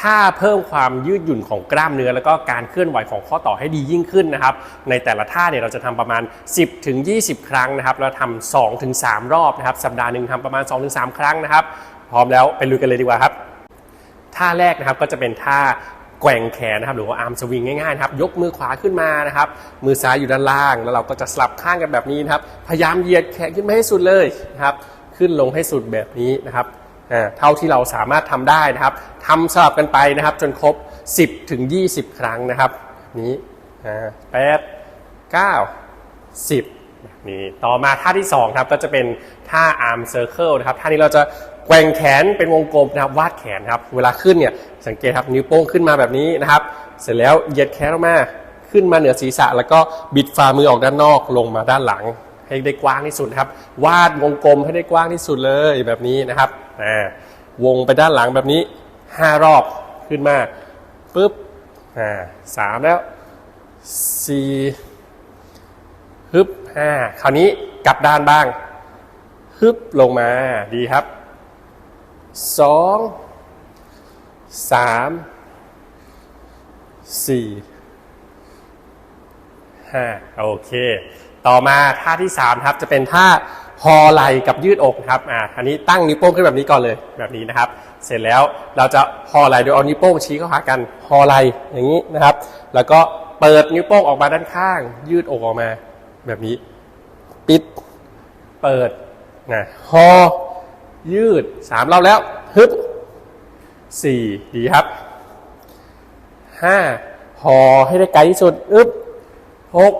ถ้าเพิ่มความยืดหยุ่นของกล้ามเนื้อ แล้วก็การเคลื่อนไหวของข้อต่อให้ดียิ่งขึ้นนะครับ ในแต่ละท่าเนี่ยเราจะทำประมาณ 10ถึง20 ครั้งนะครับแล้วทำ2ถึง3รอบนะครับ สัปดาห์หนึ่งทำประมาณ2ถึงครั้งนะครับ พร้อมแล้วไปลุยกันเลยดีกว่าครับ ท่าแรกนะครับก็จะเป็นท่าแกว่งแขนนะครับหรือว่าอาร์มสวิงง่ายๆนะครับยกมือขวาขึ้นมานะครับมือซ้ายอยู่ด้านล่าง แล้วเราก็จะสลับข้างกันแบบนี้นะครับ พยายามเหยียดแขนขึ้นมาให้สุดเลยนะครับขึ้นลงให้สุดแบบนี้นะครับ เท่าที่เราสามารถทำได้นะครับทำสลับกันไปนะครับ จนครบ 10 ถึง 20 ครั้งนะครับ นี้อ่แปดเก้าสิบนี้ต่อมาท่าที่2ครับก็จะเป็นท่า arm circle นะครับท่านี้เราจะแกว่งแขนเป็นวงกลมนะครับ วาดแขนครับ เวลาขึ้นเนี่ยสังเกตครับนิ้วโป้งขึ้นมาแบบนี้นะครับ เสร็จแล้วเหยียดแขนออกมาขึ้นมาเหนือศีรษะ แล้วก็บิดฝ่ามือออกด้านนอกลงมาด้านหลัง ให้ได้กว้างที่สุดครับ วาดวงกลมให้ได้กว้างที่สุดเลยแบบนี้นะครับอ่าวงไปด้านหลังแบบนี้ 5 รอบขึ้นมาปุ๊บอ่าสามแล้วสี่ฮึบห้าคราวนี้กลับด้านบ้างฮึบลงมาดีครับสองสามสี่ โอเค ต่อมาท่าที่3ครับจะเป็นท่าฮอไหล่กับยืดอกครับอ่าอันนี้ตั้งนิ้วโป้งขึ้นแบบนี้ก่อนเลยแบบนี้นะครับ เสร็จแล้วเราจะฮอไหล่โดยเอานิ้วโป้งชี้เข้าหากันฮอไหล่อย่างนี้นะครับ แล้วก็เปิดนิ้วโป้งออกมาด้านข้าง ยืดอกออกมาแบบนี้ ปิด เปิดนะฮอยืดสามรอบแล้วฮึบสี่ดีครับห้าฮอให้ได้ไกลที่สุดอึบ หก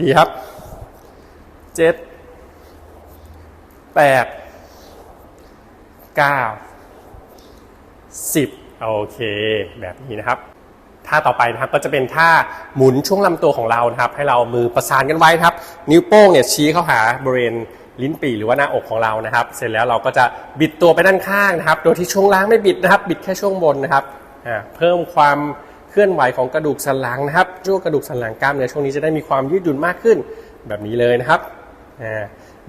ดีครับเจ็ดแปดเก้าสิบโอเค แบบนี้นะครับท่าต่อไปนะครับก็จะเป็นท่าหมุนช่วงลำตัวของเรานะครับ ให้เรามือประสานกันไว้ครับ นิ้วโป้งเนี่ยชี้เข้าหาบริเวณลิ้นปี่หรือว่าหน้าอกของเรานะครับ เสร็จแล้วเราก็จะบิดตัวไปด้านข้างนะครับ โดยที่ช่วงล่างไม่บิดนะครับ บิดแค่ช่วงบนนะครับเพิ่มความ เคลื่อนไหวของกระดูกสันหลังนะครับช่วงกระดูกสันหลังกล้ามเนื้อช่วงนี้จะได้มีความยืดหยุ่นมากขึ้นแบบนี้เลยนะครับ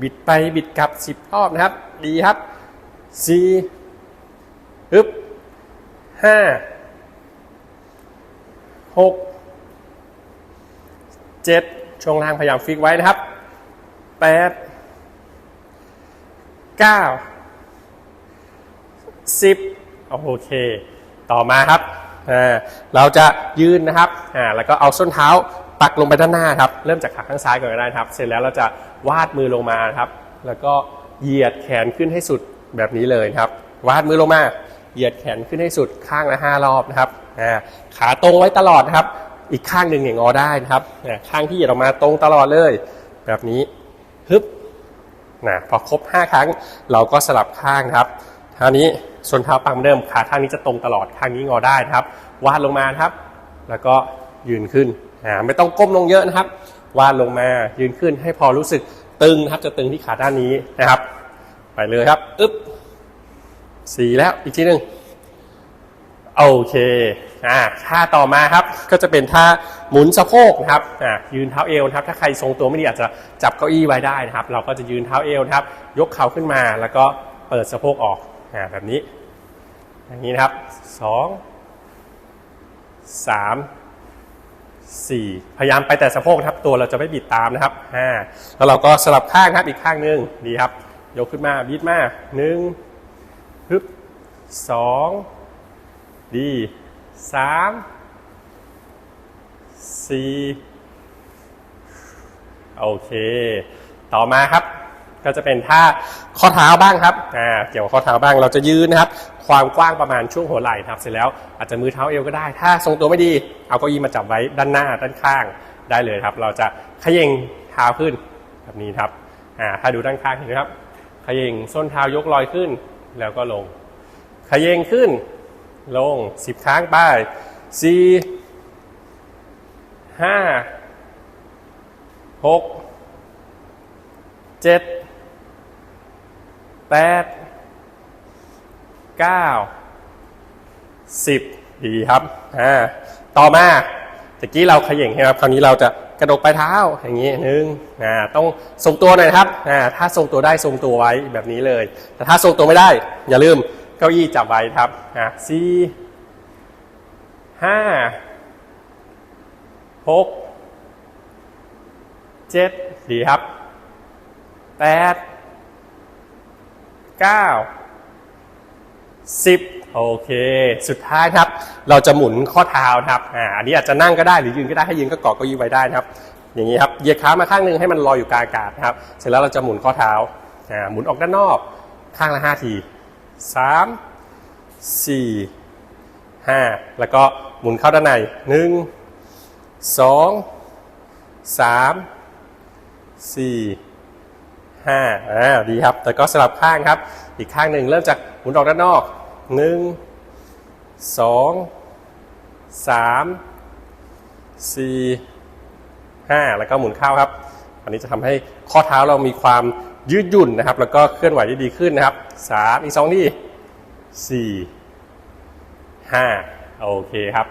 บิดไปบิดกลับ 10 รอบนะครับ ดีครับสี่ฮึบห้าหกเจ็ดช่วงล่างพยายามฟิกไว้นะครับแปดเก้าสิบโอเค ต่อมาครับ เราจะยืนนะครับแล้วก็เอาส้นเท้าปักลงไปด้านหน้าครับ เริ่มจากขาข้างซ้ายก่อนก็ได้ครับ เสร็จแล้วเราจะวาดมือลงมาครับ แล้วก็เหยียดแขนขึ้นให้สุดแบบนี้เลยครับ วาดมือลงมา เหยียดแขนขึ้นให้สุดข้างละห้ารอบนะครับขาตรงไว้ตลอดนะครับ อีกข้างหนึ่งอย่างงอได้นะครับข้างที่เหยียดออกมาตรงตลอดเลย แบบนี้ฮึบนะพอครบ 5 ครั้งเราก็สลับข้างครับท่านี้ ส่วนเท้าปังเดิมขาข้างนี้จะตรงตลอดข้างนี้งอได้นะครับ วาดลงมาครับ แล้วก็ยืนขึ้นอ่าไม่ต้องก้มลงเยอะนะครับ วาดลงมายืนขึ้นให้พอรู้สึกตึงครับจะตึงที่ขาด้านนี้นะครับ ไปเลยครับอึ๊บสี่แล้วอีกทีหนึ่งโอเคอ่าท่าต่อมาครับก็จะเป็นท่าหมุนสะโพกนะครับอ่ายืนเท้าเอวนะครับ ถ้าใครทรงตัวไม่ดีอาจจะจับเก้าอี้ไว้ได้นะครับ เราก็จะยืนเท้าเอวนะครับ ยกเข่าขึ้นมาแล้วก็เปิดสะโพกออก อ่าแบบนี้ อย่างนี้นะครับสองสามสี่พยายามไปแต่สะโพกครับตัวเราจะไม่บิดตามนะครับห้าแล้วเราก็สลับข้างครับอีกข้างหนึ่งดีครับ ยกขึ้นมาบิดมาหนึ่งฮึบสองดีสามสี่โอเค ต่อมาครับ ก็จะเป็นท่าข้อเท้าบ้างครับอ่าเกี่ยวกับข้อเท้าบ้างเราจะยืนนะครับ ความกว้างประมาณช่วงหัวไหล่ครับ เสร็จแล้วอาจจะมือเท้าเอวก็ได้ ถ้าทรงตัวไม่ดี เอาเก้าอี้มาจับไว้ด้านหน้าด้านข้างได้เลยครับ เราจะขย่งเท้าขึ้นแบบนี้ครับอ่าถ้าดูด้านข้างเห็นไหมครับขย่งส้นเท้ายกลอยขึ้นแล้วก็ลงขย่งขึ้น ลงสิบครั้งไปสี่ห้าหกเจ็ด แปดเก้าสิบดีครับอ่าต่อมาตะกี้เราเขย่งใช่ไหมครับคราวนี้เราจะกระดกปลายเท้าอย่างนี้หนึ่งอ่าต้องทรงตัวหน่อยครับอ่าถ้าทรงตัวได้ทรงตัวไว้แบบนี้เลย แต่ถ้าทรงตัวไม่ได้ อย่าลืมเก้าอี้จับไว้ครับอ่าสี่ห้าหกเจ็ดดีครับแปด เก้าสิบโอเค สุดท้ายครับ เราจะหมุนข้อเท้านะครับอ่าอันนี้อาจจะนั่งก็ได้หรือยืนก็ได้ให้ยืนก็เกาะก็ยืนไว้ได้นะครับ อย่างนี้ครับเหยียดขามาข้างหนึงให้มันลอยอยู่กลางอากาศนะครับ เสร็จแล้วเราจะหมุนข้อเท้าอ่าหมุนออกด้านนอกข้างละห้าทีสามสี่ห้าแล้วก็หมุนเข้าด้านในหนึ่งสองสามสี่ ห้าอ่าดีครับ แต่ก็สลับข้างครับ อีกข้างหนึ่งเริ่มจากหมุนออกด้านนอกหนึ่งสองสามสี่ห้าแล้วก็หมุนเข้าครับ อันนี้จะทำให้ข้อเท้าเรามีความยืดหยุ่นนะครับ แล้วก็เคลื่อนไหวได้ดีขึ้นนะครับสามอีกสองที่สี่ห้าโอเคครับ